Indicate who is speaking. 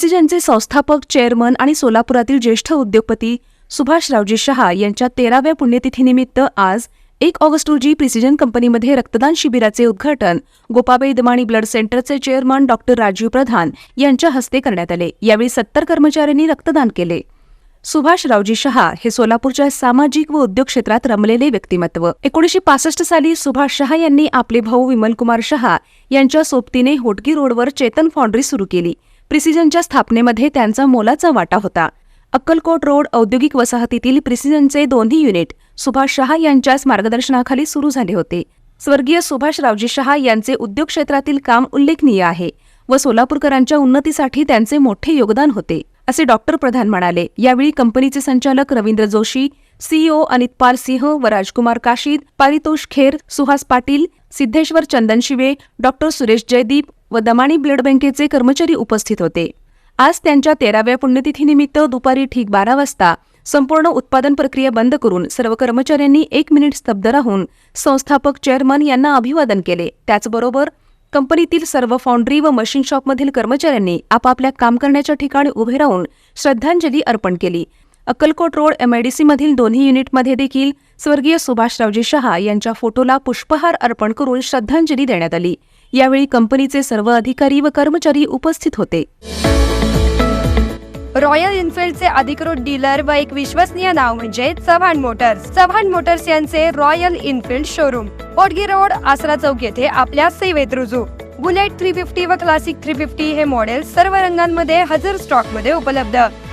Speaker 1: प्रिसिजनचे संस्थापक चेअरमन आणि सोलापुरातील ज्येष्ठ उद्योगपती सुभाषरावजी शहा यांच्या तेराव्या पुण्यतिथीनिमित्त आज एक ऑगस्ट रोजी प्रिसिजन कंपनीमध्ये रक्तदान शिबिराचे उद्घाटन गोपाबाई दमाणी ब्लड सेंटरचे चेअरमन डॉक्टर राजीव प्रधान यांच्या हस्ते करण्यात आले. यावेळी सत्तर कर्मचाऱ्यांनी रक्तदान केले. सुभाषरावजी शहा हे सोलापूरच्या सामाजिक व उद्योग क्षेत्रात रमलेले व्यक्तिमत्व. एकोणीशे पासष्ट साली सुभाष शहा यांनी आपले भाऊ विमलकुमार शहा यांच्या सोबतीने होटगी रोडवर चेतन फाउंड्री सुरू केली. प्रिसिजनच्या स्थापनेमध्ये त्यांचा मोलाचा वाटा होता. अक्कलकोट रोड औद्योगिक वसाहतीतील प्रिसिजनचे दोन्ही युनिट सुभाष शहा यांच्याच मार्गदर्शनाखाली सुरू झाले होते. स्वर्गीय सुभाषरावजी शहा यांचे उद्योग क्षेत्रातील काम उल्लेखनीय आहे व सोलापूरकरांच्या उन्नतीसाठी त्यांचे मोठे योगदान होते असे डॉक्टर प्रधान म्हणाले. यावेळी कंपनीचे संचालक रवींद्र जोशी सीईओ अनितपाल सिंह व राजकुमार काशीद पारितोष खेर सुहास पाटील सिद्धेश्वर चंदन शिवे डॉक्टर सुरेश जयदीप व दमाणी ब्लड बँकेचे कर्मचारी उपस्थित होते. आज त्यांच्या तेराव्या पुण्यतिथीनिमित्त दुपारी ठीक बारा वाजता संपूर्ण उत्पादन प्रक्रिया बंद करून सर्व कर्मचाऱ्यांनी एक मिनिट स्तब्ध राहून संस्थापक चेअरमन यांना अभिवादन केले. त्याचबरोबर कंपनीतील सर्व फाउंड्री व मशीन शॉपमधील कर्मचाऱ्यांनी आपापल्या काम करण्याच्या ठिकाणी उभे राहून श्रद्धांजली अर्पण केली. अक्कलकोट रोड एमआयडीसीमधील दोन्ही युनिटमध्ये देखील स्वर्गीय सुभाषरावजी शहा यांच्या फोटोला पुष्पहार अर्पण करून श्रद्धांजली देण्यात आली. यावेळी कंपनीचे सर्व अधिकारी व कर्मचारी उपस्थित होते.
Speaker 2: रॉयल इन्फिल्डचे अधिकृत डीलर व एक विश्वसनीय नाव म्हणजे चव्हाण मोटर्स. चव्हाण मोटर्स यांचे Royal Enfield showroom. Potgi road Asara चौक येथे आपल्या सेवेत रुजू. बुलेट थ्री फिफ्टी व क्लासिक थ्री फिफ्टी हे मॉडेल सर्व रंगांमध्ये हजर स्टॉकमध्ये उपलब्ध.